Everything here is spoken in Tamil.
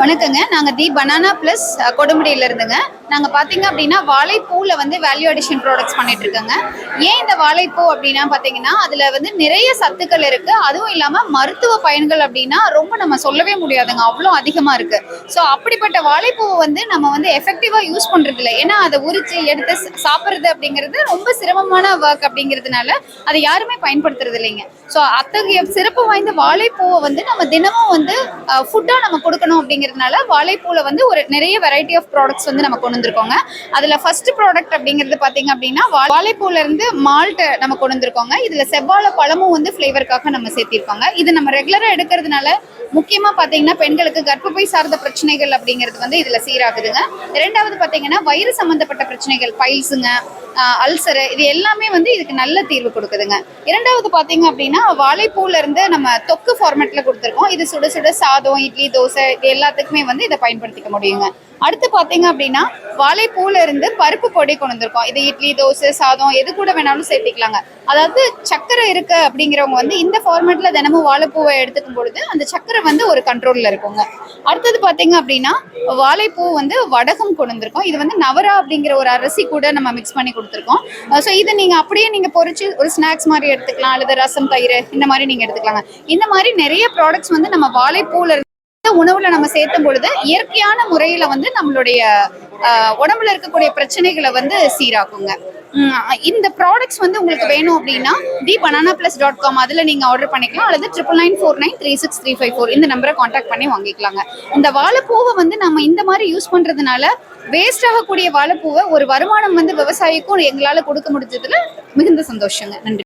வணக்கங்க. நாங்கள் தி பனானா ப்ளஸ் கொடுமுடியில இருந்துங்க. நாங்கள் பார்த்தீங்க அப்படின்னா வாழைப்பூவில் வந்து வேல்யூ அடிஷன் ப்ராடக்ட்ஸ் பண்ணிட்டு இருக்கோங்க ஏன் இந்த வாழைப்பூ அப்படின்னா பார்த்தீங்கன்னா அதில் வந்து நிறைய சத்துக்கள் இருக்கு. அதுவும் இல்லாமல் மருத்துவ பயன்கள் அப்படின்னா ரொம்ப நம்ம சொல்லவே முடியாதுங்க. அவ்வளோ அதிகமாக இருக்கு. ஸோ அப்படிப்பட்ட வாழைப்பூவை வந்து நம்ம வந்து எஃபெக்டிவாக யூஸ் பண்ணுறது இல்லை ஏன்னா அதை உரிச்சு எடுத்து சாப்பிட்றது அப்படிங்கிறது ரொம்ப சிரமமான ஒர்க் அப்படிங்கிறதுனால அதை யாருமே பயன்படுத்துறது இல்லைங்க ஸோ அத்தகைய சிறப்பு வாய்ந்த வாழைப்பூவை வந்து நம்ம தினமும் வந்து ஃபுட்டாக நம்ம கொடுக்கணும் அப்படிங்கிறதுனால வாழைப்பூவில் வந்து ஒரு நிறைய வெரைட்டி ஆஃப் ப்ராடக்ட்ஸ் வந்து நம்ம கொண்டு வந்திருக்கோங்க. அதில் ஃபர்ஸ்ட் ப்ராடக்ட் அப்படிங்கிறது பார்த்தீங்க அப்படின்னா வாழைப்பூலேருந்து மால்ட்டை நம்ம கொண்டு வந்திருக்கோங்க. இதில் செவ்வாழை பழமும் வந்து ஃப்ளேவருக்காக நம்ம சேர்த்திருக்கோங்க. இது நம்ம ரெகுலராக எடுக்கிறதுனால முக்கியமாக பார்த்தீங்கன்னா பெண்களுக்கு கர்ப்பப்பை சார்ந்த பிரச்சனைகள் அப்படிங்கிறது வந்து இதில் சீராகுதுங்க. ரெண்டாவது பார்த்தீங்கன்னா வயிறு சம்மந்தப்பட்ட பிரச்சனைகள் பைல்ஸுங்க அல்சரு இது எல்லாமே வந்து இதுக்கு நல்ல தீர்வு கொடுக்குதுங்க. இரண்டாவது பார்த்தீங்க அப்படின்னா வாழைப்பூல இருந்து நம்ம தொக்கு ஃபார்மேட்டில் கொடுத்துருக்கோம். இது சுட சுட சாதம் இட்லி தோசை இது எல்லாத்துக்குமே வந்து இதை பயன்படுத்திக்க முடியுங்க. அடுத்து பார்த்தீங்க அப்படின்னா வாழைப்பூல இருந்து பருப்பு பொடி கொண்டு வந்திருக்கோம். இது இட்லி தோசை சாதம் எது கூட வேணாலும் சேர்த்துக்கலாங்க. அதாவது சக்கரை இருக்கு அப்படிங்கிறவங்க வந்து இந்த ஃபார்மேட்டில் தினமும் வாழைப்பூவை எடுத்துக்கும் பொழுது அந்த சக்கரை வந்து ஒரு கண்ட்ரோலில் இருக்குங்க. அடுத்தது பார்த்தீங்க அப்படின்னா வாழைப்பூ வந்து வடகம் கொண்டு வந்திருக்கோம். இது வந்து நவரா அப்படிங்கிற ஒரு அரிசி கூட நம்ம மிக்ஸ் பண்ணி கொடுத்துருக்கோம். ஸோ இதை நீங்க அப்படியே நீங்க பொறிச்சு ஒரு ஸ்நாக்ஸ் மாதிரி எடுத்துக்கலாம் அல்லது ரசம் தயிர் இந்த மாதிரி நீங்க எடுத்துக்கலாங்க. இந்த மாதிரி நிறைய ப்ராடக்ட்ஸ் வந்து நம்ம வாழைப்பூல இருந்து உணவுல நம்ம சேர்த்தும் பொழுது இயற்கையான முறையில வந்து நம்மளுடைய உடம்புல இருக்கக்கூடிய பிரச்சனைகளை வந்து சீராக்குங்க. இந்த ப்ராடக்ட்ஸ் வந்து உங்களுக்கு வேணும் அப்படின்னா the banana plus dot com அதில் நீங்கள் ஆர்டர் பண்ணிக்கலாம். அல்லது triple nine four nine three six three five four இந்த நம்பரை காண்டாக்ட் பண்ணி வாங்கிக்கலாங்க. இந்த வாழைப்பூவை வந்து நம்ம இந்த மாதிரி யூஸ் பண்ணுறதுனால வேஸ்ட் ஆகக்கூடிய வாழைப்பூவை ஒரு வருமானம் வந்து விவசாயிக்கும் எங்களால் கொடுக்க முடிஞ்சதுல மிகுந்த சந்தோஷங்க. நன்றி.